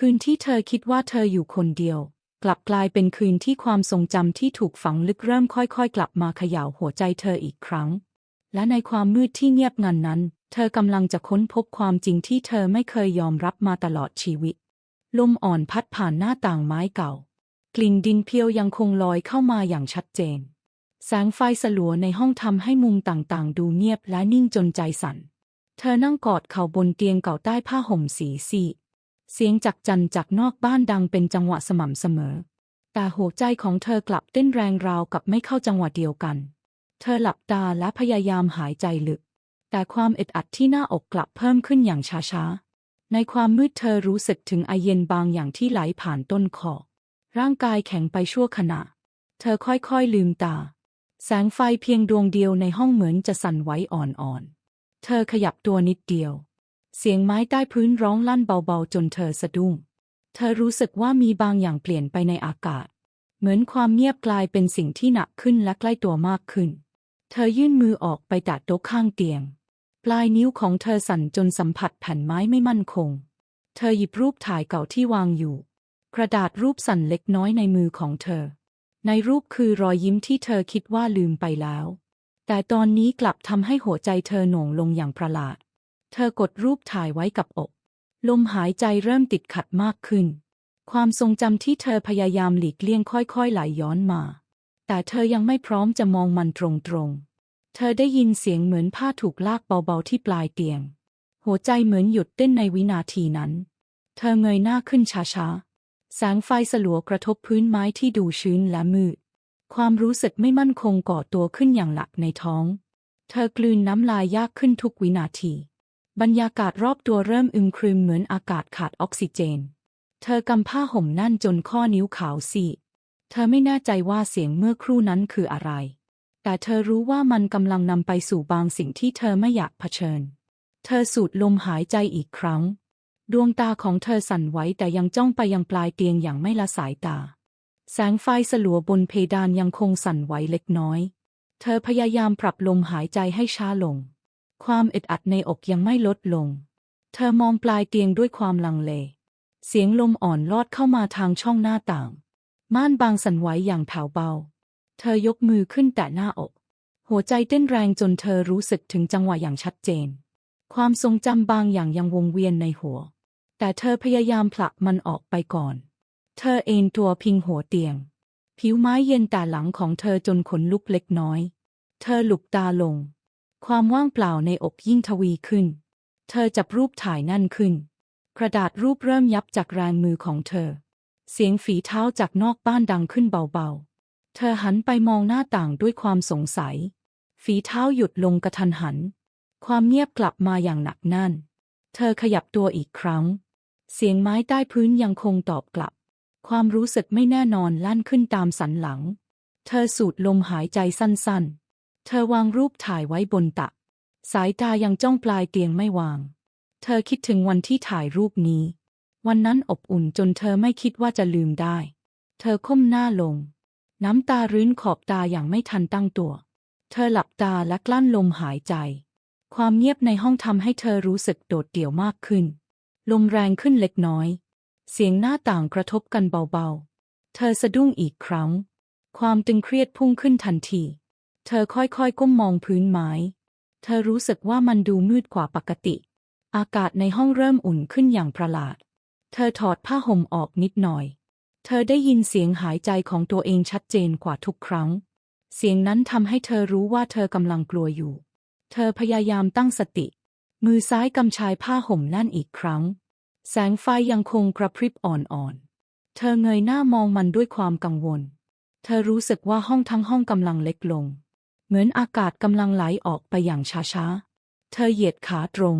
คืนที่เธอคิดว่าเธออยู่คนเดียว กลับกลายเป็นคืนที่ความทรงจำที่ถูกฝังลึกเริ่มค่อยๆ กลับมาเขย่าหัวใจเธออีกครั้ง และในความมืดที่เงียบงันนั้น เธอกำลังจะค้นพบความจริงที่เธอไม่เคยยอมรับมาตลอดชีวิต ลมอ่อนพัดผ่านหน้าต่างไม้เก่า กลิ่นดินเพียวยังคงลอยเข้ามาอย่างชัดเจน แสงไฟสลัวในห้องทำให้มุมต่างๆ ดูเงียบและนิ่งจนใจสั่น เธอนั่งกอดเข่าบนเตียงเก่าใต้ผ้าห่มสีซีด เสียงจักจันจากนอกบ้านดังเป็นจังหวะสม่ำเสมอ แต่หัวใจของเธอกลับเต้นแรงราวกับไม่เข้าจังหวะเดียวกัน เธอหลับตาและพยายามหายใจลึก แต่ความอึดอัดที่หน้าอกกลับเพิ่มขึ้นอย่างช้าๆ ในความมืดเธอรู้สึกถึงไอเย็นบางอย่างที่ไหลผ่านต้นคอ ร่างกายแข็งไปชั่วขณะ เธอค่อยๆลืมตา แสงไฟเพียงดวงเดียวในห้องเหมือนจะสั่นไหวอ่อนๆ เธอขยับตัวนิดเดียว เสียงไม้ใต้พื้นร้องลั่นเบาๆ จนเธอสะดุ้ง เธอรู้สึกว่ามีบางอย่างเปลี่ยนไปในอากาศ เหมือนความเงียบกลายเป็นสิ่งที่หนักขึ้นและใกล้ตัวมากขึ้น เธอยื่นมือออกไปแตะโต๊ะข้างเตียง ปลายนิ้วของเธอสั่นจนสัมผัสแผ่นไม้ไม่มั่นคง เธอหยิบรูปถ่ายเก่าที่วางอยู่ กระดาษรูปสั่นเล็กน้อยในมือของเธอ ในรูปคือรอยยิ้มที่เธอคิดว่าลืมไปแล้ว แต่ตอนนี้กลับทำให้หัวใจเธอหน่วงลงอย่างประหลาด เธอกดรูปถ่ายไว้กับอก ลมหายใจเริ่มติดขัดมากขึ้น ความทรงจำที่เธอพยายามหลีกเลี่ยงค่อยๆไหลย้อนมา แต่เธอยังไม่พร้อมจะมองมันตรงๆ เธอได้ยินเสียงเหมือนผ้าถูกลากเบาๆที่ปลายเตียง หัวใจเหมือนหยุดเต้นในวินาทีนั้น เธอเงยหน้าขึ้นช้าๆ แสงไฟสลัวกระทบพื้นไม้ที่ดูชื้นและมืด ความรู้สึกไม่มั่นคงก่อตัวขึ้นอย่างหลักในท้อง เธอกลืนน้ำลายยากขึ้นทุกวินาที บรรยากาศรอบตัวเริ่มอึมครึมเหมือนอากาศขาดออกซิเจน เธอกำผ้าห่มนั่นจนข้อนิ้วขาวซีดเธอไม่แน่ใจว่าเสียงเมื่อครู่นั้นคืออะไร แต่เธอรู้ว่ามันกำลังนำไปสู่บางสิ่งที่เธอไม่อยากเผชิญ เธอสูดลมหายใจอีกครั้ง ดวงตาของเธอสั่นไหวแต่ยังจ้องไปยังปลายเตียงอย่างไม่ละสายตา แสงไฟสลัวบนเพดานยังคงสั่นไหวเล็กน้อย เธอพยายามปรับลมหายใจให้ช้าลง ความอึดอัดในอกยังไม่ลดลง เธอมองปลายเตียงด้วยความลังเล เสียงลมอ่อนลอดเข้ามาทางช่องหน้าต่าง ม่านบางสั่นไหวอย่างแผ่วเบา เธอยกมือขึ้นแต่หน้าอก หัวใจเต้นแรงจนเธอรู้สึกถึงจังหวะอย่างชัดเจน ความทรงจำบางอย่างยังวงเวียนในหัว แต่เธอพยายามผลักมันออกไปก่อน เธอเอนตัวพิงหัวเตียง ผิวไม้เย็นแต่หลังของเธอจนขนลุกเล็กน้อย เธอหลุบตาลง ความว่างเปล่าในอกยิ่งทวีขึ้น เธอจับรูปถ่ายนั่นขึ้น กระดาษรูปเริ่มยับจากแรงมือของเธอ เสียงฝีเท้าจากนอกบ้านดังขึ้นเบาๆ เธอหันไปมองหน้าต่างด้วยความสงสัย ฝีเท้าหยุดลงกระทันหัน ความเงียบกลับมาอย่างหนักแน่น เธอขยับตัวอีกครั้ง เสียงไม้ใต้พื้นยังคงตอบกลับ ความรู้สึกไม่แน่นอนลั่นขึ้นตามสันหลัง เธอสูดลมหายใจสั้นๆ เธอวางรูปถ่ายไว้บนตัก สายตายังจ้องปลายเตียงไม่วาง เธอคิดถึงวันที่ถ่ายรูปนี้ วันนั้นอบอุ่นจนเธอไม่คิดว่าจะลืมได้ เธอก้มหน้าลง น้ำตารื้นขอบตาอย่างไม่ทันตั้งตัว เธอหลับตาและกลั้นลมหายใจ ความเงียบในห้องทำให้เธอรู้สึกโดดเดี่ยวมากขึ้น ลมแรงขึ้นเล็กน้อย เสียงหน้าต่างกระทบกันเบาๆ เธอสะดุ้งอีกครั้ง ความตึงเครียดพุ่งขึ้นทันที เธอค่อยๆก้มมองพื้นไม้ เธอรู้สึกว่ามันดูมืดกว่าปกติ อากาศในห้องเริ่มอุ่นขึ้นอย่างประหลาด เธอถอดผ้าห่มออกนิดหน่อย เธอได้ยินเสียงหายใจของตัวเองชัดเจนกว่าทุกครั้ง เสียงนั้นทำให้เธอรู้ว่าเธอกำลังกลัวอยู่ เธอพยายามตั้งสติ มือซ้ายกำชายผ้าห่มนั่นอีกครั้ง แสงไฟยังคงกระพริบอ่อนๆ เธอเงยหน้ามองมันด้วยความกังวล เธอรู้สึกว่าห้องทั้งห้องกำลังเล็กลง เหมือนอากาศกำลังไหลออกไปอย่างช้าๆ เธอเหยียดขาตรง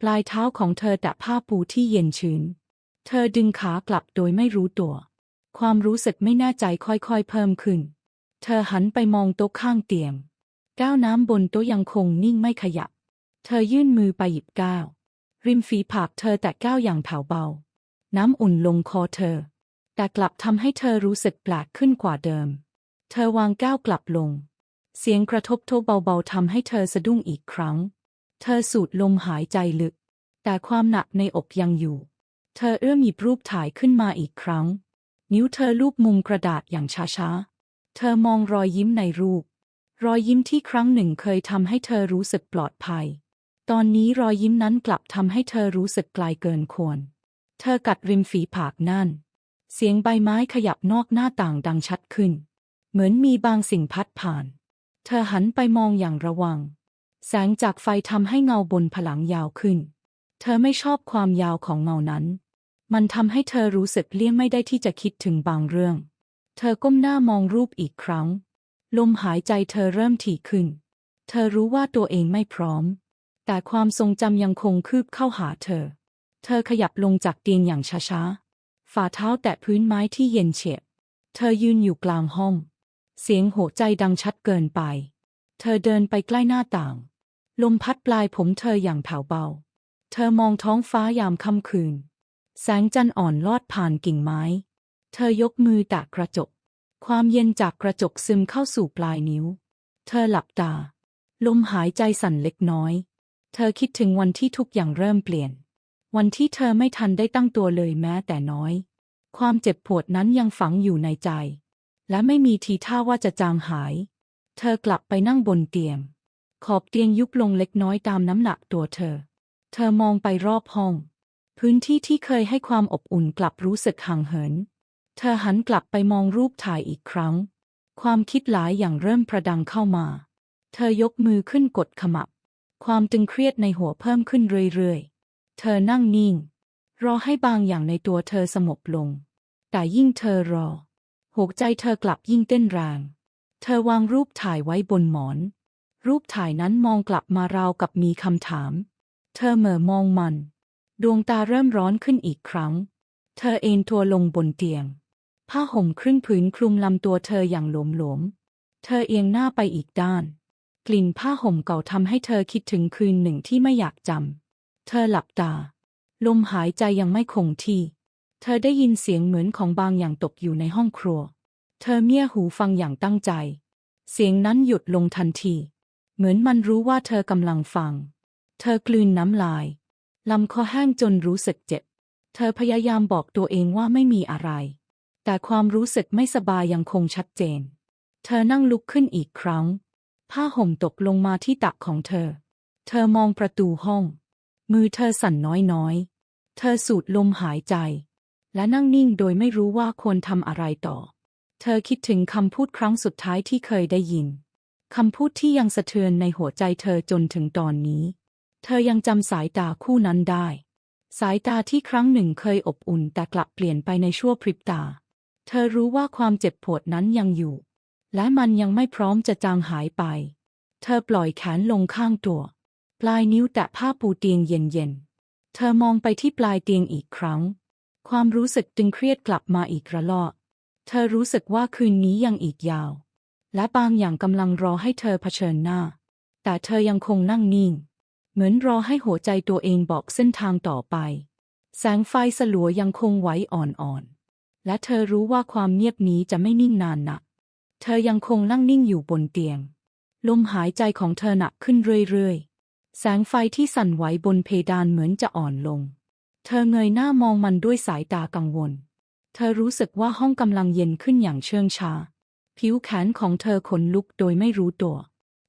ปลายเท้าของเธอแตะผ้าปูที่เย็นชื้น เธอดึงขากลับโดยไม่รู้ตัว ความรู้สึกไม่แน่ใจค่อยๆเพิ่มขึ้น เธอหันไปมองโต๊ะข้างเตียง แก้วน้ำบนโต๊ะยังคงนิ่งไม่ขยับ เธอยื่นมือไปหยิบแก้ว ริมฝีปากเธอแตะแก้วอย่างแผ่วเบา น้ำอุ่นลงคอเธอ แต่กลับทำให้เธอรู้สึกแปลกขึ้นกว่าเดิม เธอวางแก้วกลับลง เสียงกระทบโต๊ะเบาๆทำให้เธอสะดุ้งอีกครั้ง เธอสูดลมหายใจลึก แต่ความหนักในอกยังอยู่ เธอเอื้อมหยิบรูปถ่ายขึ้นมาอีกครั้ง นิ้วเธอลูบมุมกระดาษอย่างช้าๆ เธอมองรอยยิ้มในรูป รอยยิ้มที่ครั้งหนึ่งเคยทำให้เธอรู้สึกปลอดภัย ตอนนี้รอยยิ้มนั้นกลับทำให้เธอรู้สึกไกลเกินควร เธอกัดริมฝีปากนั่น เสียงใบไม้ขยับนอกหน้าต่างดังชัดขึ้น เหมือนมีบางสิ่งพัดผ่าน เธอหันไปมองอย่างระวัง แสงจากไฟทำให้เงาบนผลังยาวขึ้น เธอไม่ชอบความยาวของเงานั้น มันทำให้เธอรู้สึกเลี่ยงไม่ได้ที่จะคิดถึงบางเรื่อง เธอก้มหน้ามองรูปอีกครั้ง ลมหายใจเธอเริ่มถี่ขึ้น เธอรู้ว่าตัวเองไม่พร้อม แต่ความทรงจำยังคงคืบเข้าหาเธอ เธอขยับลงจากเตียงอย่างช้าๆฝ่าเท้าแตะพื้นไม้ที่เย็นเฉียบ เธอยืนอยู่กลางห้อง เสียงโหใจดังชัดเกินไป เธอเดินไปใกล้หน้าต่าง ลมพัดปลายผมเธออย่างแผ่วเบา เธอมองท้องฟ้ายามค่ำคืน แสงจันทร์อ่อนลอดผ่านกิ่งไม้ เธอยกมือแตะกระจก ความเย็นจากกระจกซึมเข้าสู่ปลายนิ้ว เธอหลับตา ลมหายใจสั่นเล็กน้อย เธอคิดถึงวันที่ทุกอย่างเริ่มเปลี่ยน วันที่เธอไม่ทันได้ตั้งตัวเลยแม้แต่น้อย ความเจ็บปวดนั้นยังฝังอยู่ในใจ และไม่มีทีท่าว่าจะจางหาย เธอกลับไปนั่งบนเตียง ขอบเตียงยุบลงเล็กน้อยตามน้ำหนักตัวเธอ เธอมองไปรอบห้อง พื้นที่ที่เคยให้ความอบอุ่นกลับรู้สึกห่างเหิน เธอหันกลับไปมองรูปถ่ายอีกครั้ง ความคิดหลายอย่างเริ่มประดังเข้ามา เธอยกมือขึ้นกดขมับ ความตึงเครียดในหัวเพิ่มขึ้นเรื่อยๆ เธอนั่งนิ่ง รอให้บางอย่างในตัวเธอสงบลง แต่ยิ่งเธอรอ หัวใจเธอกลับยิ่งเต้นแรง เธอวางรูปถ่ายไว้บนหมอน รูปถ่ายนั้นมองกลับมาราวกับมีคำถาม เธอเหม่อมองมัน ดวงตาเริ่มร้อนขึ้นอีกครั้ง เธอเอนตัวลงบนเตียง ผ้าห่มครึ่งผืนคลุมลำตัวเธออย่างหลวมๆเธอเอียงหน้าไปอีกด้าน กลิ่นผ้าห่มเก่าทำให้เธอคิดถึงคืนหนึ่งที่ไม่อยากจำ เธอหลับตา ลมหายใจยังไม่คงที่ เธอได้ยินเสียงเหมือนของบางอย่างตกอยู่ในห้องครัว เธอเมียหูฟังอย่างตั้งใจ เสียงนั้นหยุดลงทันที เหมือนมันรู้ว่าเธอกำลังฟัง เธอกลืนน้ำลาย ลำคอแห้งจนรู้สึกเจ็บ เธอพยายามบอกตัวเองว่าไม่มีอะไร แต่ความรู้สึกไม่สบายยังคงชัดเจน เธอนั่งลุกขึ้นอีกครั้ง ผ้าห่มตกลงมาที่ตักของเธอ เธอมองประตูห้อง มือเธอสั่นน้อยๆ เธอสูดลมหายใจ และนั่งนิ่งโดยไม่รู้ว่าควรทำอะไรต่อ เธอคิดถึงคำพูดครั้งสุดท้ายที่เคยได้ยินคำพูดที่ยังสะเทือนในหัวใจเธอจนถึงตอนนี้ เธอยังจำสายตาคู่นั้นได้ สายตาที่ครั้งหนึ่งเคยอบอุ่นแต่กลับเปลี่ยนไปในชั่วพริบตา เธอรู้ว่าความเจ็บปวดนั้นยังอยู่ และมันยังไม่พร้อมจะจางหายไป เธอปล่อยแขนลงข้างตัว ปลายนิ้วแตะผ้าปูเตียงเย็นๆ เธอมองไปที่ปลายเตียงอีกครั้ง ความรู้สึกตึงเครียดกลับมาอีกระลอก เธอรู้สึกว่าคืนนี้ยังอีกยาว และบางอย่างกำลังรอให้เธอเผชิญหน้า แต่เธอยังคงนั่งนิ่ง เหมือนรอให้หัวใจตัวเองบอกเส้นทางต่อไป แสงไฟสลัวยังคงไหวอ่อนๆ และเธอรู้ว่าความเงียบนี้จะไม่นิ่งนานนัก เธอยังคงนั่งนิ่งอยู่บนเตียง ลมหายใจของเธอหนักขึ้นเรื่อยๆ แสงไฟที่สั่นไหวบนเพดานเหมือนจะอ่อนลง เธอเงยหน้ามองมันด้วยสายตากังวล เธอรู้สึกว่าห้องกำลังเย็นขึ้นอย่างเชื่องช้า ผิวแขนของเธอขนลุกโดยไม่รู้ตัว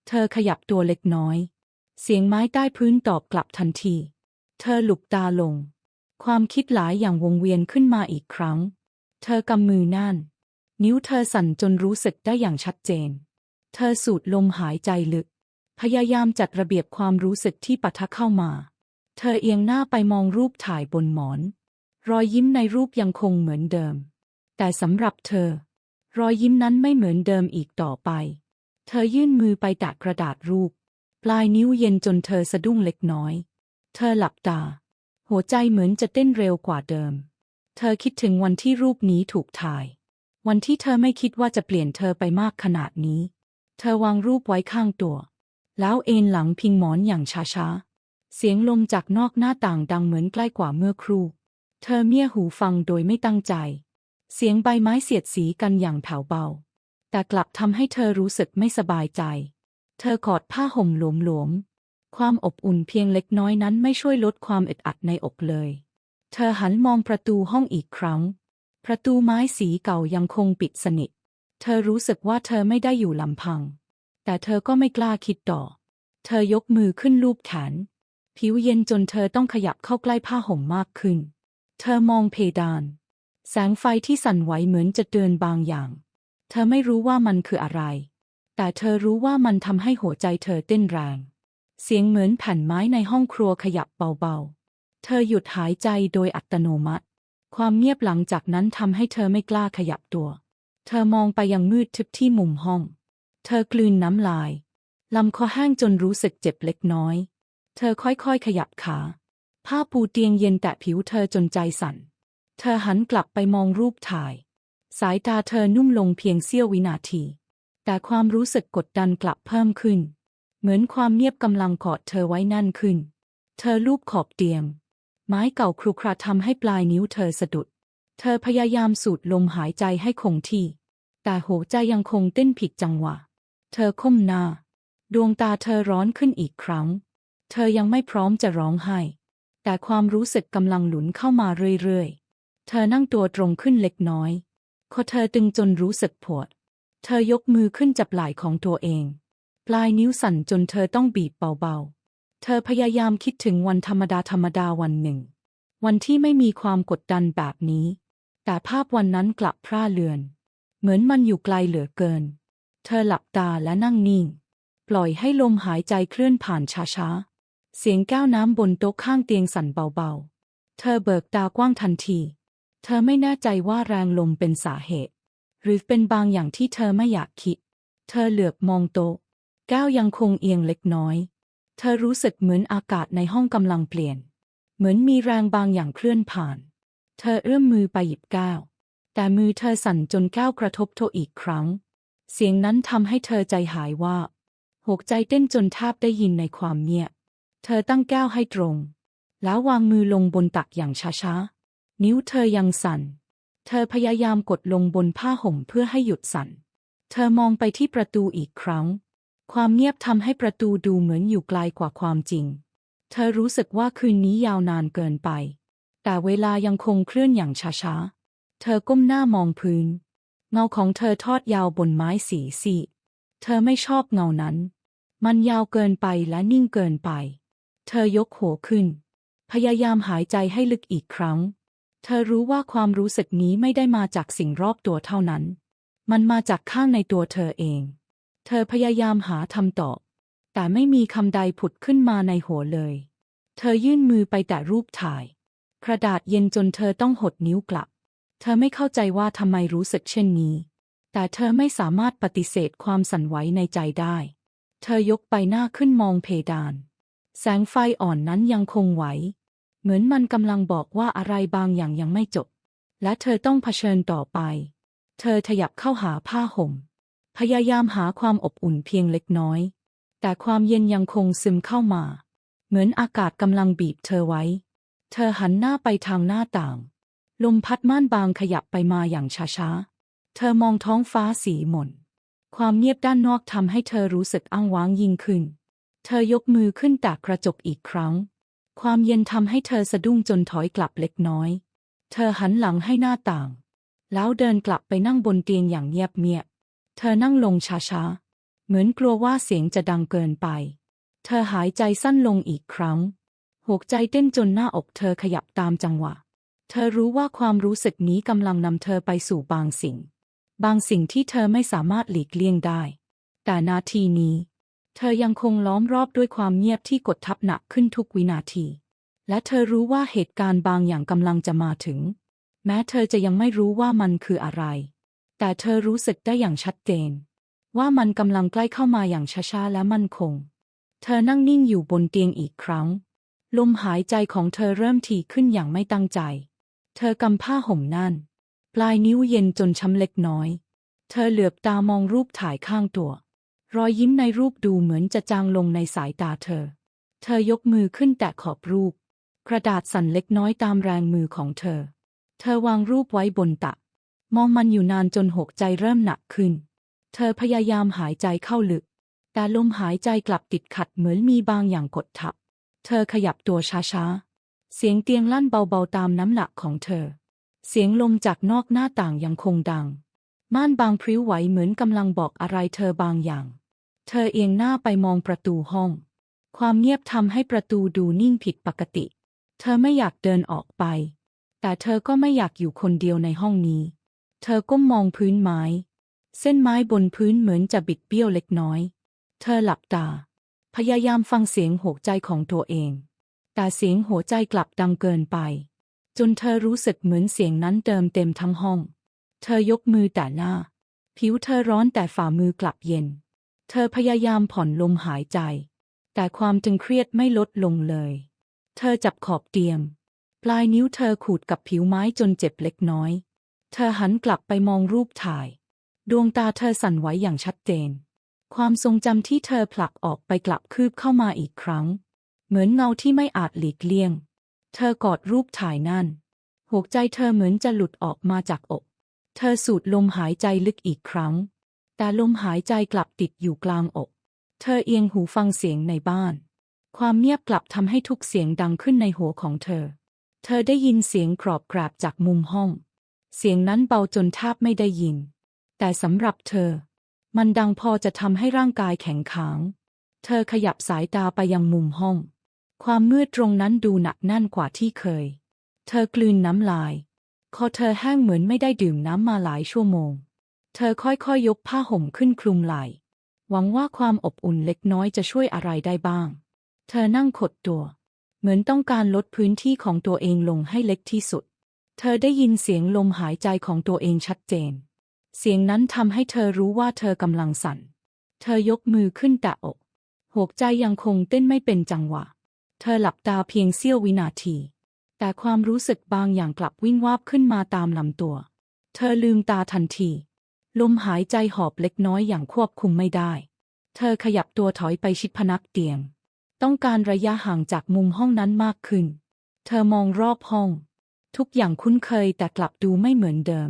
เธอขยับตัวเล็กน้อย เสียงไม้ใต้พื้นตอบกลับทันที เธอหลุบตาลง ความคิดหลายอย่างวงเวียนขึ้นมาอีกครั้ง เธอกำมือนั่น นิ้วเธอสั่นจนรู้สึกได้อย่างชัดเจน เธอสูดลมหายใจลึก พยายามจัดระเบียบความรู้สึกที่ปะทะเข้ามา เธอเอียงหน้าไปมองรูปถ่ายบนหมอน รอยยิ้มในรูปยังคงเหมือนเดิม แต่สำหรับเธอ รอยยิ้มนั้นไม่เหมือนเดิมอีกต่อไป เธอยื่นมือไปแตะกระดาษรูป ปลายนิ้วเย็นจนเธอสะดุ้งเล็กน้อย เธอหลับตา หัวใจเหมือนจะเต้นเร็วกว่าเดิม เธอคิดถึงวันที่รูปนี้ถูกถ่าย วันที่เธอไม่คิดว่าจะเปลี่ยนเธอไปมากขนาดนี้ เธอวางรูปไว้ข้างตัว แล้วเอนหลังพิงหมอนอย่างช้าๆ เสียงลมจากนอกหน้าต่างดังเหมือนใกล้กว่าเมื่อครู่ เธอเมียหูฟังโดยไม่ตั้งใจ เสียงใบไม้เสียดสีกันอย่างแผ่วเบา แต่กลับทำให้เธอรู้สึกไม่สบายใจ เธอกอดผ้าห่มหลวมๆ ความอบอุ่นเพียงเล็กน้อยนั้นไม่ช่วยลดความอึดอัดในอกเลย เธอหันมองประตูห้องอีกครั้ง ประตูไม้สีเก่ายังคงปิดสนิท เธอรู้สึกว่าเธอไม่ได้อยู่ลำพัง แต่เธอก็ไม่กล้าคิดต่อ เธอยกมือขึ้นลูบแขน ผิวเย็นจนเธอต้องขยับเข้าใกล้ผ้าห่มมากขึ้น เธอมองเพดาน แสงไฟที่สั่นไหวเหมือนจะเตือนบางอย่าง เธอไม่รู้ว่ามันคืออะไร แต่เธอรู้ว่ามันทำให้หัวใจเธอเต้นแรง เสียงเหมือนแผ่นไม้ในห้องครัวขยับเบาๆ เธอหยุดหายใจโดยอัตโนมัติ ความเงียบหลังจากนั้นทำให้เธอไม่กล้าขยับตัว เธอมองไปยังมืดทึบที่มุมห้อง เธอกลืนน้ำลายลำคอแห้งจนรู้สึกเจ็บเล็กน้อย เธอค่อยๆ ขยับขา ผ้าปูเตียงเย็นแตะผิวเธอจนใจสั่น เธอหันกลับไปมองรูปถ่าย สายตาเธอนุ่มลงเพียงเสี้ยววินาที แต่ความรู้สึกกดดันกลับเพิ่มขึ้น เหมือนความเงียบกำลังกอดเธอไว้นั่นขึ้น เธอลูบขอบเตียง ไม้เก่าครุขระทำให้ปลายนิ้วเธอสะดุด เธอพยายามสูดลมหายใจให้คงที่ แต่หัวใจยังคงเต้นผิดจังหวะ เธอก้มหน้า ดวงตาเธอร้อนขึ้นอีกครั้ง เธอยังไม่พร้อมจะร้องไห้ แต่ความรู้สึกกำลังหลุนเข้ามาเรื่อยๆ เธอนั่งตัวตรงขึ้นเล็กน้อยคอเธอตึงจนรู้สึกปวด เธอยกมือขึ้นจับไหล่ของตัวเอง ปลายนิ้วสั่นจนเธอต้องบีบเบาๆ เธอพยายามคิดถึงวันธรรมดาธรรมดาวันหนึ่ง วันที่ไม่มีความกดดันแบบนี้ แต่ภาพวันนั้นกลับพร่าเลือน เหมือนมันอยู่ไกลเหลือเกิน เธอหลับตาและนั่งนิ่ง ปล่อยให้ลมหายใจเคลื่อนผ่านช้าๆ เสียงแก้วน้ำบนโต๊ะข้างเตียงสั่นเบาๆ เธอเบิกตากว้างทันที เธอไม่แน่ใจว่าแรงลมเป็นสาเหตุ หรือเป็นบางอย่างที่เธอไม่อยากคิด เธอเหลือบมองโต๊ะ แก้วยังคงเอียงเล็กน้อย เธอรู้สึกเหมือนอากาศในห้องกำลังเปลี่ยน เหมือนมีแรงบางอย่างเคลื่อนผ่าน เธอเอื้อมมือไปหยิบแก้ว แต่มือเธอสั่นจนแก้วกระทบโต๊ะอีกครั้ง เสียงนั้นทำให้เธอใจหายว่าหกใจเต้นจนแทบได้ยินในความเงียบ เธอตั้งแก้วให้ตรง แล้ววางมือลงบนตักอย่างช้าๆ นิ้วเธอยังสั่น เธอพยายามกดลงบนผ้าห่มเพื่อให้หยุดสั่น เธอมองไปที่ประตูอีกครั้ง ความเงียบทำให้ประตูดูเหมือนอยู่ไกลกว่าความจริง เธอรู้สึกว่าคืนนี้ยาวนานเกินไป แต่เวลายังคงเคลื่อนอย่างช้าๆ เธอก้มหน้ามองพื้น เงาของเธอทอดยาวบนไม้สีสีเธอไม่ชอบเงานั้น มันยาวเกินไปและนิ่งเกินไป เธอยกหัวขึ้น พยายามหายใจให้ลึกอีกครั้ง เธอรู้ว่าความรู้สึกนี้ไม่ได้มาจากสิ่งรอบตัวเท่านั้น มันมาจากข้างในตัวเธอเอง เธอพยายามหาคำตอบ แต่ไม่มีคำใดผุดขึ้นมาในหัวเลย เธอยื่นมือไปแต่รูปถ่าย กระดาษเย็นจนเธอต้องหดนิ้วกลับ เธอไม่เข้าใจว่าทำไมรู้สึกเช่นนี้ แต่เธอไม่สามารถปฏิเสธความสั่นไหวในใจได้ เธอยกไปหน้าขึ้นมองเพดาน แสงไฟอ่อนนั้นยังคงไหว เหมือนมันกำลังบอกว่าอะไรบางอย่างยังไม่จบ และเธอต้องเผชิญต่อไป เธอขยับเข้าหาผ้าห่ม พยายามหาความอบอุ่นเพียงเล็กน้อย แต่ความเย็นยังคงซึมเข้ามา เหมือนอากาศกำลังบีบเธอไว้ เธอหันหน้าไปทางหน้าต่าง ลมพัดม่านบางขยับไปมาอย่างช้าๆ เธอมองท้องฟ้าสีหม่น ความเงียบด้านนอกทำให้เธอรู้สึกอ้างว้างยิ่งขึ้น เธอยกมือขึ้นตะกกระจกอีกครั้ง ความเย็นทำให้เธอสะดุ้งจนถอยกลับเล็กน้อย เธอหันหลังให้หน้าต่าง แล้วเดินกลับไปนั่งบนเตียงอย่างเงียบๆเธอนั่งลงช้าๆ เหมือนกลัวว่าเสียงจะดังเกินไป เธอหายใจสั้นลงอีกครั้ง หัวใจเต้นจนหน้าอกเธอขยับตามจังหวะ เธอรู้ว่าความรู้สึกนี้กำลังนำเธอไปสู่บางสิ่ง บางสิ่งที่เธอไม่สามารถหลีกเลี่ยงได้ แต่นาทีนี้ เธอยังคงล้อมรอบด้วยความเงียบที่กดทับหนักขึ้นทุกวินาที และเธอรู้ว่าเหตุการณ์บางอย่างกำลังจะมาถึง แม้เธอจะยังไม่รู้ว่ามันคืออะไร แต่เธอรู้สึกได้อย่างชัดเจน ว่ามันกำลังใกล้เข้ามาอย่างช้าๆและมั่นคง เธอนั่งนิ่งอยู่บนเตียงอีกครั้ง ลมหายใจของเธอเริ่มถี่ขึ้นอย่างไม่ตั้งใจ เธอกำผ้าห่มนั่น ปลายนิ้วเย็นจนช้ำเล็กน้อย เธอเหลือบตามองรูปถ่ายข้างตัว รอยยิ้มในรูปดูเหมือนจะจางลงในสายตาเธอ เธอยกมือขึ้นแตะขอบรูป กระดาษสั่นเล็กน้อยตามแรงมือของเธอ เธอวางรูปไว้บนตัก มองมันอยู่นานจนหกใจเริ่มหนักขึ้น เธอพยายามหายใจเข้าลึก แต่ลมหายใจกลับติดขัดเหมือนมีบางอย่างกดทับ เธอขยับตัวช้าเสียงเตียงลั่นเบาๆตามน้ำหนักของเธอ เสียงลมจากนอกหน้าต่างยังคงดัง ม่านบางพริ้วไหวเหมือนกำลังบอกอะไรเธอบางอย่าง เธอเอียงหน้าไปมองประตูห้อง ความเงียบทำให้ประตูดูนิ่งผิดปกติ เธอไม่อยากเดินออกไป แต่เธอก็ไม่อยากอยู่คนเดียวในห้องนี้ เธอก้มมองพื้นไม้ เส้นไม้บนพื้นเหมือนจะบิดเบี้ยวเล็กน้อย เธอหลับตา พยายามฟังเสียงหัวใจของตัวเอง แต่เสียงหัวใจกลับดังเกินไป จนเธอรู้สึกเหมือนเสียงนั้นเติมเต็มทั้งห้อง เธอยกมือแต่หน้า ผิวเธอร้อนแต่ฝ่ามือกลับเย็น เธอพยายามผ่อนลมหายใจ แต่ความตึงเครียดไม่ลดลงเลย เธอจับขอบเตียง ปลายนิ้วเธอขูดกับผิวไม้จนเจ็บเล็กน้อย เธอหันกลับไปมองรูปถ่าย ดวงตาเธอสั่นไหวอย่างชัดเจน ความทรงจำที่เธอผลักออกไปกลับคืบเข้ามาอีกครั้ง เหมือนเงาที่ไม่อาจหลีกเลี่ยง เธอกอดรูปถ่ายนั่น หัวใจเธอเหมือนจะหลุดออกมาจากอก เธอสูดลมหายใจลึกอีกครั้ง แต่ลมหายใจกลับติดอยู่กลางอก เธอเอียงหูฟังเสียงในบ้าน ความเงียบกลับทำให้ทุกเสียงดังขึ้นในหัวของเธอ เธอได้ยินเสียงกรอบกราบจากมุมห้อง เสียงนั้นเบาจนแทบไม่ได้ยิน แต่สำหรับเธอ มันดังพอจะทำให้ร่างกายแข็งขาง เธอขยับสายตาไปยังมุมห้อง ความมืดตรงนั้นดูหนักแน่นกว่าที่เคย เธอกลืนน้ำลาย คอเธอแห้งเหมือนไม่ได้ดื่มน้ำมาหลายชั่วโมง เธอค่อยๆยยกผ้าห่มขึ้นคลุมไหล่หวังว่าความอบอุ่นเล็กน้อยจะช่วยอะไรได้บ้าง เธอนั่งขดตัว เหมือนต้องการลดพื้นที่ของตัวเองลงให้เล็กที่สุด เธอได้ยินเสียงลมหายใจของตัวเองชัดเจน เสียงนั้นทำให้เธอรู้ว่าเธอกำลังสั่น เธอยกมือขึ้นแตะอกหัวใจยังคงเต้นไม่เป็นจังหวะ เธอหลับตาเพียงเสี้ยววินาที แต่ความรู้สึกบางอย่างกลับวิ่งวาบขึ้นมาตามลำตัว เธอลืมตาทันที ลมหายใจหอบเล็กน้อยอย่างควบคุมไม่ได้ เธอขยับตัวถอยไปชิดพนักเตียง ต้องการระยะห่างจากมุมห้องนั้นมากขึ้น เธอมองรอบห้อง ทุกอย่างคุ้นเคยแต่กลับดูไม่เหมือนเดิม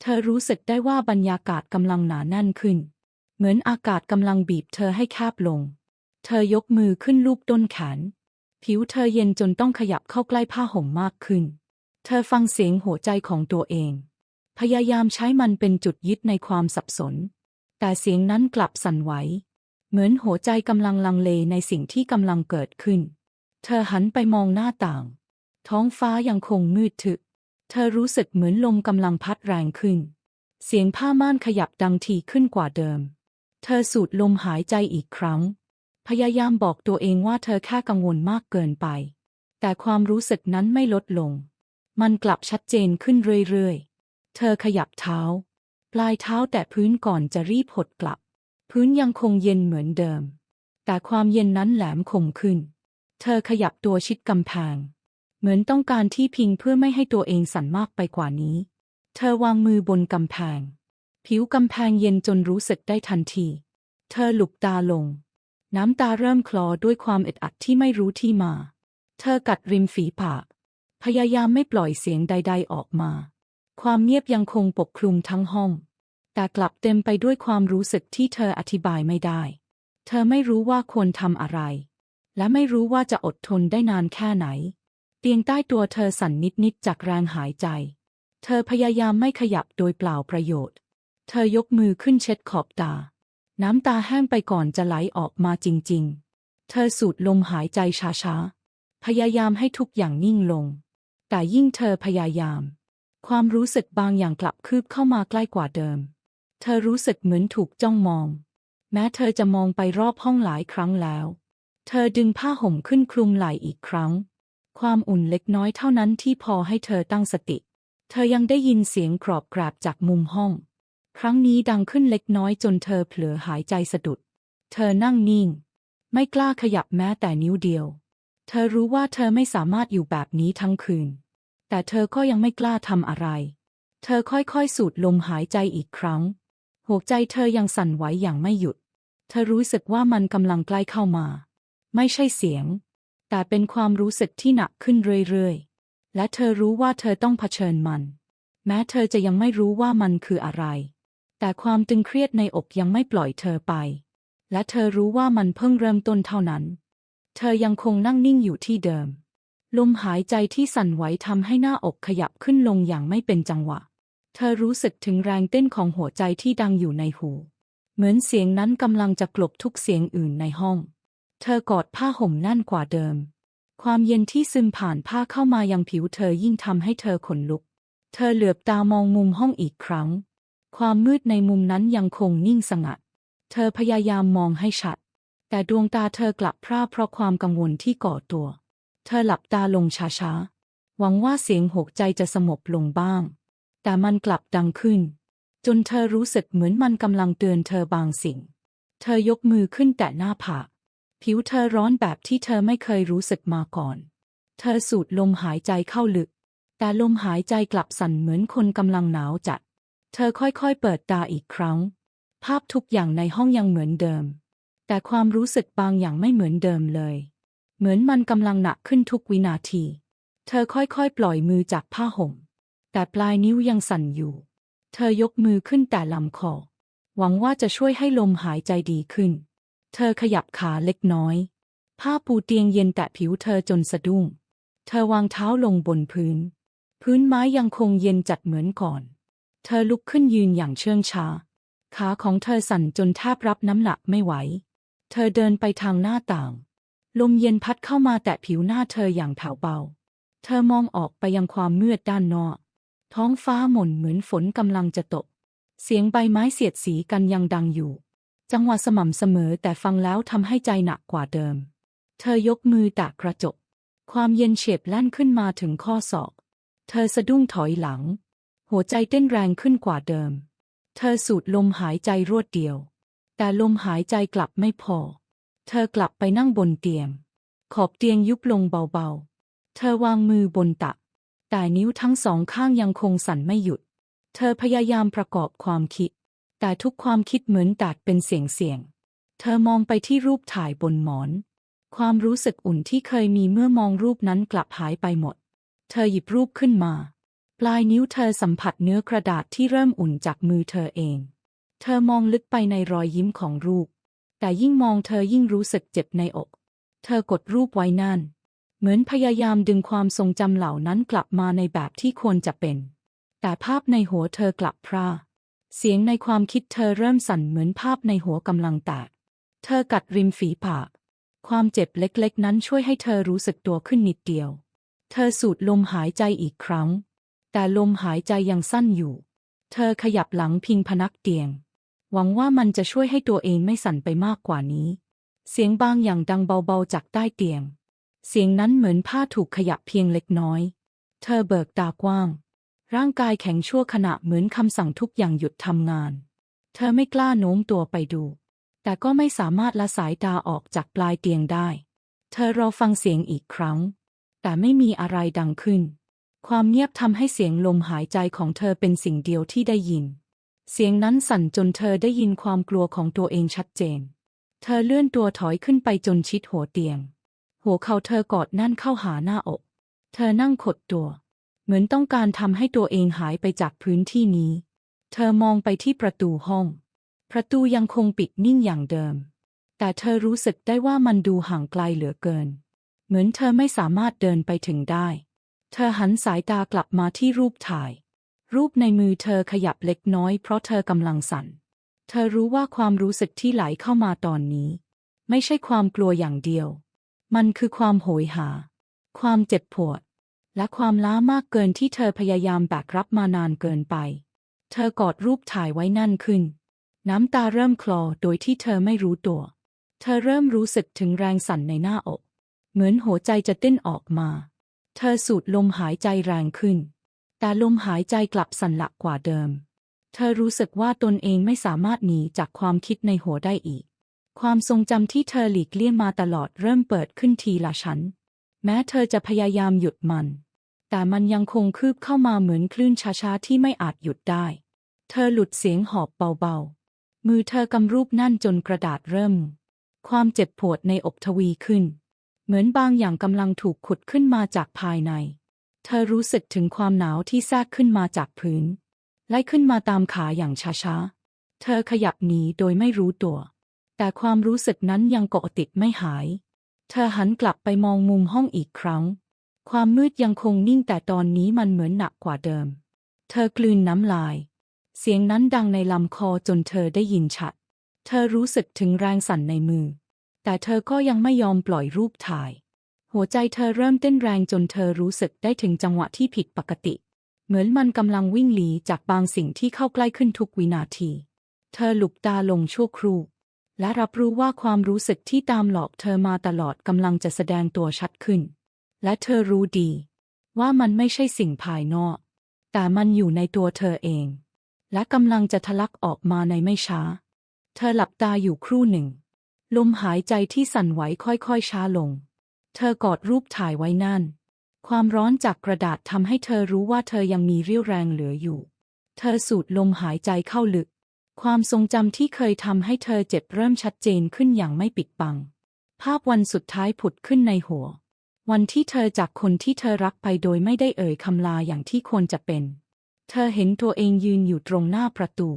เธอรู้สึกได้ว่าบรรยากาศกำลังหนาแน่นขึ้น เหมือนอากาศกำลังบีบเธอให้แคบลง เธอยกมือขึ้นลูบต้นแขน ผิวเธอเย็นจนต้องขยับเข้าใกล้ผ้าห่มมากขึ้น เธอฟังเสียงหัวใจของตัวเอง พยายามใช้มันเป็นจุดยึดในความสับสน แต่เสียงนั้นกลับสั่นไหว เหมือนหัวใจกำลังลังเลในสิ่งที่กำลังเกิดขึ้น เธอหันไปมองหน้าต่าง ท้องฟ้ายังคงมืดทึบเธอรู้สึกเหมือนลมกำลังพัดแรงขึ้น เสียงผ้าม่านขยับดังทีขึ้นกว่าเดิม เธอสูดลมหายใจอีกครั้ง พยายามบอกตัวเองว่าเธอแค่กังวลมากเกินไป แต่ความรู้สึกนั้นไม่ลดลง มันกลับชัดเจนขึ้นเรื่อยๆ เธอขยับเท้า ปลายเท้าแตะพื้นก่อนจะรีบหดกลับ พื้นยังคงเย็นเหมือนเดิม แต่ความเย็นนั้นแหลมคมขึ้น เธอขยับตัวชิดกำแพง เหมือนต้องการที่พิงเพื่อไม่ให้ตัวเองสั่นมากไปกว่านี้ เธอวางมือบนกำแพง ผิวกำแพงเย็นจนรู้สึกได้ทันที เธอหลุกตาลง น้ำตาเริ่มคลอด้วยความอึดอัดที่ไม่รู้ที่มา เธอกัดริมฝีปาก พยายามไม่ปล่อยเสียงใด ๆออกมา ความเงียบยังคงปกคลุมทั้งห้อง แต่กลับเต็มไปด้วยความรู้สึกที่เธออธิบายไม่ได้ เธอไม่รู้ว่าควรทำอะไร และไม่รู้ว่าจะอดทนได้นานแค่ไหน เตียงใต้ตัวเธอสั่นนิดๆจากแรงหายใจ เธอพยายามไม่ขยับโดยเปล่าประโยชน์ เธอยกมือขึ้นเช็ดขอบตา น้ำตาแห้งไปก่อนจะไหลออกมาจริง ๆ เธอสูดลมหายใจช้าๆ พยายามให้ทุกอย่างนิ่งลง แต่ยิ่งเธอพยายาม ความรู้สึกบางอย่างกลับคืบเข้ามาใกล้กว่าเดิม เธอรู้สึกเหมือนถูกจ้องมอง แม้เธอจะมองไปรอบห้องหลายครั้งแล้ว เธอดึงผ้าห่มขึ้นคลุมไหล่อีกครั้ง ความอุ่นเล็กน้อยเท่านั้นที่พอให้เธอตั้งสติ เธอยังได้ยินเสียงกรอบกราบจากมุมห้อง ครั้งนี้ดังขึ้นเล็กน้อยจนเธอเผลอหายใจสะดุด เธอนั่งนิ่ง ไม่กล้าขยับแม้แต่นิ้วเดียว เธอรู้ว่าเธอไม่สามารถอยู่แบบนี้ทั้งคืน แต่เธอก็ยังไม่กล้าทำอะไร เธอค่อยๆ สูดลมหายใจอีกครั้ง หัวใจเธอยังสั่นไหวอย่างไม่หยุด เธอรู้สึกว่ามันกำลังใกล้เข้ามา ไม่ใช่เสียง แต่เป็นความรู้สึกที่หนักขึ้นเรื่อยๆ และเธอรู้ว่าเธอต้องเผชิญมัน แม้เธอจะยังไม่รู้ว่ามันคืออะไร แต่ความตึงเครียดในอกยังไม่ปล่อยเธอไป และเธอรู้ว่ามันเพิ่งเริ่มต้นเท่านั้น เธอยังคงนั่งนิ่งอยู่ที่เดิม ลมหายใจที่สั่นไหวทำให้หน้าอกขยับขึ้นลงอย่างไม่เป็นจังหวะ เธอรู้สึกถึงแรงเต้นของหัวใจที่ดังอยู่ในหู เหมือนเสียงนั้นกำลังจะกลบทุกเสียงอื่นในห้อง เธอกอดผ้าห่มแน่นกว่าเดิม ความเย็นที่ซึมผ่านผ้าเข้ามายังผิวเธอยิ่งทำให้เธอขนลุก เธอเหลือบตามองมุมห้องอีกครั้ง ความมืดในมุมนั้นยังคงนิ่งสงัด เธอพยายามมองให้ชัด แต่ดวงตาเธอกลับพร่าเพราะความกังวลที่ก่อตัว ธอหลับตาลงช้าๆ หวังว่าเสียงหกใจจะสงบลงบ้าง แต่มันกลับดังขึ้น จนเธอรู้สึกเหมือนมันกำลังเตือนเธอบางสิ่ง เธอยกมือขึ้นแตะหน้าผาก ผิวเธอร้อนแบบที่เธอไม่เคยรู้สึกมาก่อน เธอสูดลมหายใจเข้าลึก แต่ลมหายใจกลับสั่นเหมือนคนกำลังหนาวจัด เธอค่อยๆเปิดตาอีกครั้ง ภาพทุกอย่างในห้องยังเหมือนเดิม แต่ความรู้สึกบางอย่างไม่เหมือนเดิมเลย เหมือนมันกำลังหนักขึ้นทุกวินาที เธอค่อยๆ ปล่อยมือจากผ้าห่ม แต่ปลายนิ้วยังสั่นอยู่ เธอยกมือขึ้นแต่ลำคอ หวังว่าจะช่วยให้ลมหายใจดีขึ้น เธอขยับขาเล็กน้อย ผ้าปูเตียงเย็นแตะผิวเธอจนสะดุ้ง เธอวางเท้าลงบนพื้น พื้นไม้ยังคงเย็นจัดเหมือนก่อน เธอลุกขึ้นยืนอย่างเชื่องช้า ขาของเธอสั่นจนแทบรับน้ำหนักไม่ไหว เธอเดินไปทางหน้าต่าง ลมเย็นพัดเข้ามาแตะผิวหน้าเธออย่างแผ่วเบา เธอมองออกไปยังความมืดด้านนอก ท้องฟ้าหม่นเหมือนฝนกำลังจะตก เสียงใบไม้เสียดสีกันยังดังอยู่ จังหวะสม่ำเสมอแต่ฟังแล้วทำให้ใจหนักกว่าเดิม เธอยกมือแตะกระจก ความเย็นเฉียบแล่นขึ้นมาถึงข้อศอก เธอสะดุ้งถอยหลัง หัวใจเต้นแรงขึ้นกว่าเดิม เธอสูดลมหายใจรวดเดียว แต่ลมหายใจกลับไม่พอ เธอกลับไปนั่งบนเตียง ขอบเตียงยุบลงเบาๆ เธอวางมือบนตัก แต่นิ้วทั้งสองข้างยังคงสั่นไม่หยุด เธอพยายามประกอบความคิด แต่ทุกความคิดเหมือนแตกเป็นเสียงเสียง เธอมองไปที่รูปถ่ายบนหมอน ความรู้สึกอุ่นที่เคยมีเมื่อมองรูปนั้นกลับหายไปหมด เธอหยิบรูปขึ้นมา ปลายนิ้วเธอสัมผัสเนื้อกระดาษที่เริ่มอุ่นจากมือเธอเอง เธอมองลึกไปในรอยยิ้มของรูป แต่ยิ่งมองเธอยิ่งรู้สึกเจ็บในอก เธอกดรูปไว้นั่น เหมือนพยายามดึงความทรงจำเหล่านั้นกลับมาในแบบที่ควรจะเป็น แต่ภาพในหัวเธอกลับพร่าเสียงในความคิดเธอเริ่มสั่นเหมือนภาพในหัวกำลังแตก เธอกัดริมฝีปาก ความเจ็บเล็กๆ นั้นช่วยให้เธอรู้สึกตัวขึ้นนิดเดียว เธอสูดลมหายใจอีกครั้ง แต่ลมหายใจยังสั้นอยู่ เธอขยับหลังพิงพนักเตียง หวังว่ามันจะช่วยให้ตัวเองไม่สั่นไปมากกว่านี้ เสียงบางอย่างดังเบาๆจากใต้เตียง เสียงนั้นเหมือนผ้าถูกขยับเพียงเล็กน้อย เธอเบิกตากว้าง ร่างกายแข็งชั่วขณะเหมือนคำสั่งทุกอย่างหยุดทำงาน เธอไม่กล้าโน้มตัวไปดู แต่ก็ไม่สามารถละสายตาออกจากปลายเตียงได้ เธอรอฟังเสียงอีกครั้ง แต่ไม่มีอะไรดังขึ้น ความเงียบทำให้เสียงลมหายใจของเธอเป็นสิ่งเดียวที่ได้ยิน เสียงนั้นสั่นจนเธอได้ยินความกลัวของตัวเองชัดเจน เธอเลื่อนตัวถอยขึ้นไปจนชิดหัวเตียง หัวเข่าเธอกอดแนั่นเข้าหาหน้าอก เธอนั่งขดตัว เหมือนต้องการทำให้ตัวเองหายไปจากพื้นที่นี้ เธอมองไปที่ประตูห้อง ประตูยังคงปิดนิ่งอย่างเดิม แต่เธอรู้สึกได้ว่ามันดูห่างไกลเหลือเกิน เหมือนเธอไม่สามารถเดินไปถึงได้ เธอหันสายตากลับมาที่รูปถ่าย รูปในมือเธอขยับเล็กน้อยเพราะเธอกำลังสั่น เธอรู้ว่าความรู้สึกที่ไหลเข้ามาตอนนี้ ไม่ใช่ความกลัวอย่างเดียว มันคือความโหยหา ความเจ็บปวด และความล้ามากเกินที่เธอพยายามแบกรับมานานเกินไป เธอกอดรูปถ่ายไว้นั่นขึ้น น้ำตาเริ่มคลอโดยที่เธอไม่รู้ตัว เธอเริ่มรู้สึกถึงแรงสั่นในหน้าอก เหมือนหัวใจจะเต้นออกมา เธอสูดลมหายใจแรงขึ้น แต่ลมหายใจกลับสั่นหลักกว่าเดิม เธอรู้สึกว่าตนเองไม่สามารถหนีจากความคิดในหัวได้อีก ความทรงจำที่เธอหลีกเลี่ยงมาตลอดเริ่มเปิดขึ้นทีละชั้น แม้เธอจะพยายามหยุดมัน แต่มันยังคงคืบเข้ามาเหมือนคลื่นช้าๆที่ไม่อาจหยุดได้ เธอหลุดเสียงหอบเบาๆ มือเธอกำรูปนั่นจนกระดาษเริ่ม ความเจ็บปวดในอกทวีขึ้น เหมือนบางอย่างกำลังถูกขุดขึ้นมาจากภายใน เธอรู้สึกถึงความหนาวที่แทรกขึ้นมาจากพื้น ไล่ขึ้นมาตามขาอย่างช้าๆ เธอขยับหนีโดยไม่รู้ตัว แต่ความรู้สึกนั้นยังเกาะติดไม่หาย เธอหันกลับไปมองมุมห้องอีกครั้ง ความมืดยังคงนิ่งแต่ตอนนี้มันเหมือนหนักกว่าเดิม เธอกลืนน้ำลาย เสียงนั้นดังในลำคอจนเธอได้ยินชัด เธอรู้สึกถึงแรงสั่นในมือ แต่เธอก็ยังไม่ยอมปล่อยรูปถ่าย หัวใจเธอเริ่มเต้นแรงจนเธอรู้สึกได้ถึงจังหวะที่ผิดปกติ เหมือนมันกำลังวิ่งหลีจากบางสิ่งที่เข้าใกล้ขึ้นทุกวินาที เธอหลุกตาลงชั่วครู่ และรับรู้ว่าความรู้สึกที่ตามหลอกเธอมาตลอดกำลังจะแสดงตัวชัดขึ้น และเธอรู้ดี ว่ามันไม่ใช่สิ่งภายนอก แต่มันอยู่ในตัวเธอเอง และกำลังจะทะลักออกมาในไม่ช้า เธอหลับตาอยู่ครู่หนึ่ง ลมหายใจที่สั่นไหวค่อยๆช้าลง เธอกอดรูปถ่ายไว้นั่น ความร้อนจากกระดาษทำให้เธอรู้ว่าเธอยังมีเรี่ยวแรงเหลืออยู่ เธอสูดลมหายใจเข้าลึก ความทรงจำที่เคยทำให้เธอเจ็บเริ่มชัดเจนขึ้นอย่างไม่ปิดบัง ภาพวันสุดท้ายผุดขึ้นในหัว วันที่เธอจากคนที่เธอรักไปโดยไม่ได้เอ่ยคำลาอย่างที่ควรจะเป็น เธอเห็นตัวเองยืนอยู่ตรงหน้าประตู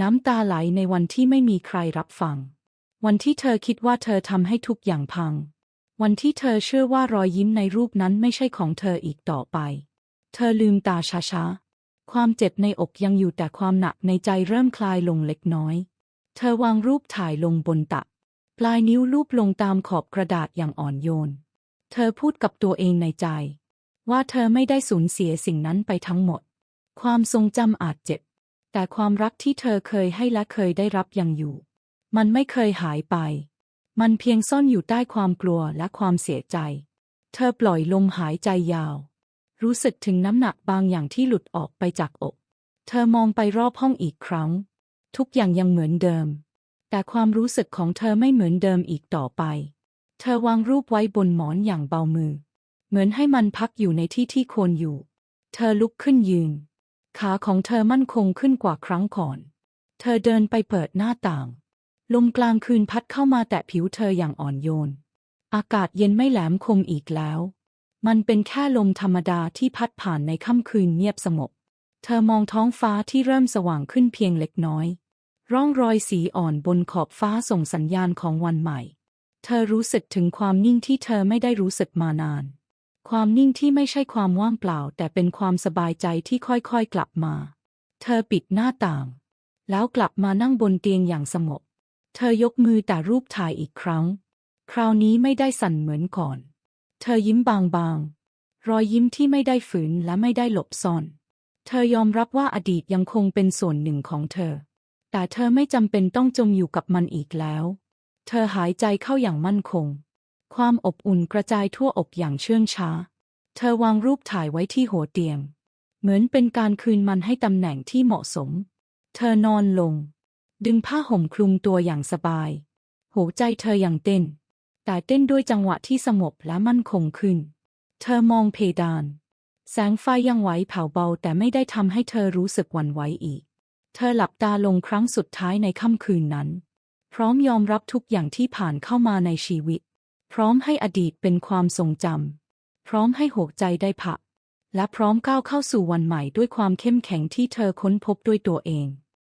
น้ำตาไหลในวันที่ไม่มีใครรับฟัง วันที่เธอคิดว่าเธอทำให้ทุกอย่างพัง วันที่เธอเชื่อว่ารอยยิ้มในรูปนั้นไม่ใช่ของเธออีกต่อไป เธอลืมตาช้าๆ ความเจ็บในอกยังอยู่แต่ความหนักในใจเริ่มคลายลงเล็กน้อย เธอวางรูปถ่ายลงบนตัก ปลายนิ้วลูบลงตามขอบกระดาษอย่างอ่อนโยน เธอพูดกับตัวเองในใจ ว่าเธอไม่ได้สูญเสียสิ่งนั้นไปทั้งหมด ความทรงจำอาจเจ็บ แต่ความรักที่เธอเคยให้และเคยได้รับยังอยู่ มันไม่เคยหายไป มันเพียงซ่อนอยู่ใต้ความกลัวและความเสียใจ เธอปล่อยลมหายใจยาว รู้สึกถึงน้ำหนักบางอย่างที่หลุดออกไปจากอก เธอมองไปรอบห้องอีกครั้ง ทุกอย่างยังเหมือนเดิม แต่ความรู้สึกของเธอไม่เหมือนเดิมอีกต่อไป เธอวางรูปไว้บนหมอนอย่างเบามือ เหมือนให้มันพักอยู่ในที่ที่ควรอยู่ เธอลุกขึ้นยืน ขาของเธอมั่นคงขึ้นกว่าครั้งก่อน เธอเดินไปเปิดหน้าต่าง ลมกลางคืนพัดเข้ามาแตะผิวเธออย่างอ่อนโยน อากาศเย็นไม่แหลมคมอีกแล้ว มันเป็นแค่ลมธรรมดาที่พัดผ่านในค่ำคืนเงียบสงบ เธอมองท้องฟ้าที่เริ่มสว่างขึ้นเพียงเล็กน้อย ร่องรอยสีอ่อนบนขอบฟ้าส่งสัญญาณของวันใหม่ เธอรู้สึกถึงความนิ่งที่เธอไม่ได้รู้สึกมานาน ความนิ่งที่ไม่ใช่ความว่างเปล่า แต่เป็นความสบายใจที่ค่อยๆกลับมา เธอปิดหน้าต่าง แล้วกลับมานั่งบนเตียงอย่างสงบ เธอยกมือแต่รูปถ่ายอีกครั้ง คราวนี้ไม่ได้สั่นเหมือนก่อน เธอยิ้มบางๆ รอยยิ้มที่ไม่ได้ฝืนและไม่ได้หลบซ่อน เธอยอมรับว่าอดีตยังคงเป็นส่วนหนึ่งของเธอ แต่เธอไม่จำเป็นต้องจมอยู่กับมันอีกแล้ว เธอหายใจเข้าอย่างมั่นคง ความอบอุ่นกระจายทั่วอกอย่างเชื่องช้า เธอวางรูปถ่ายไว้ที่หัวเตียง เหมือนเป็นการคืนมันให้ตำแหน่งที่เหมาะสม เธอนอนลง ดึงผ้าห่มคลุมตัวอย่างสบาย หัวใจเธออยังเต้น แต่เต้นด้วยจังหวะที่สงบและมั่นคงขึ้น เธอมองเพดาน แสงไฟยังไหวเผาเบาแต่ไม่ได้ทำให้เธอรู้สึกหวั่นไหวอีก เธอหลับตาลงครั้งสุดท้ายในค่ำคืนนั้น พร้อมยอมรับทุกอย่างที่ผ่านเข้ามาในชีวิต พร้อมให้อดีตเป็นความทรงจำพร้อมให้หัวใจได้พักและพร้อมก้าวเข้าสู่วันใหม่ด้วยความเข้มแข็งที่เธอค้นพบด้วยตัวเอง